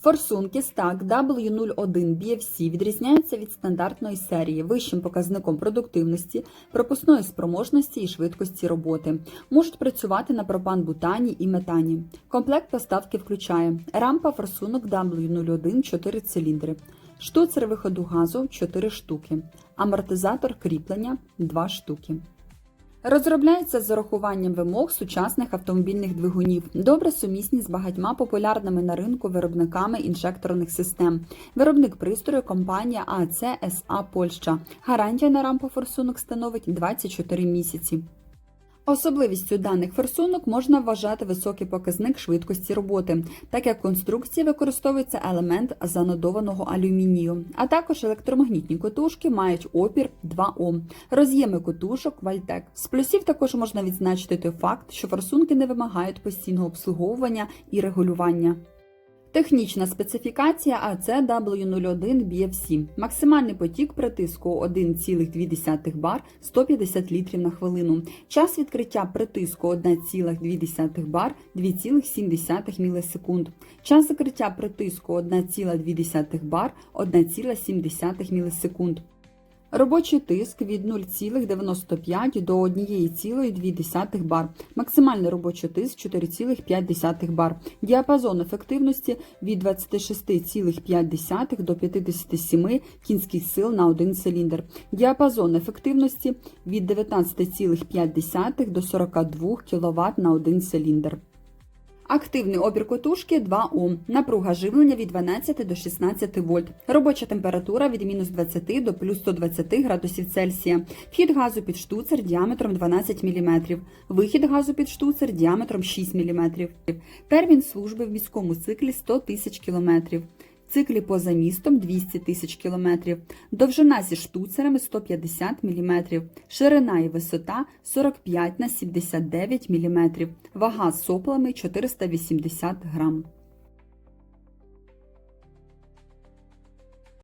Форсунки стак W01 BFC відрізняються від стандартної серії вищим показником продуктивності, пропускної спроможності і швидкості роботи. Можуть працювати на пропан-бутані і метані. Комплект поставки включає рампа форсунок W01 4 циліндри, штуцер виходу газу 4 штуки, амортизатор кріплення 2 штуки. Розробляється з урахуванням вимог сучасних автомобільних двигунів, добре сумісні з багатьма популярними на ринку виробниками інжекторних систем. Виробник пристрою компанія АЦ СА Польща. Гарантія на рампу форсунок становить 24 місяці. Особливістю даних форсунок можна вважати високий показник швидкості роботи, так як в конструкції використовується елемент занодованого алюмінію, а також електромагнітні котушки мають опір 2 Ом, роз'єми котушок Вальтек. З плюсів також можна відзначити той факт, що форсунки не вимагають постійного обслуговування і регулювання. Технічна специфікація ACW01 BFC. Максимальний потік притиску 1,2 бар 150 літрів на хвилину. Час відкриття притиску 1,2 бар 2,7 мілісекунд. Час закриття притиску 1,2 бар 1,7 мілісекунд. Робочий тиск від 0,95 до 1,2 бар. Максимальний робочий тиск 4,5 бар. Діапазон ефективності від 26,5 до 57 кінських сил на один циліндр. Діапазон ефективності від 19,5 до 42 кВт на один циліндр. Активний опір котушки 2 Ом. Напруга живлення від 12 до 16 вольт. Робоча температура від мінус 20 до плюс 120 градусів Цельсія. Вхід газу під штуцер діаметром 12 мм. Вихід газу під штуцер діаметром 6 мм. Термін служби в міському циклі 100 тисяч км. Циклі поза містом 200 тисяч км, довжина зі штуцерами 150 мм, ширина і висота 45 на 79 мм, вага з соплами 480 грам.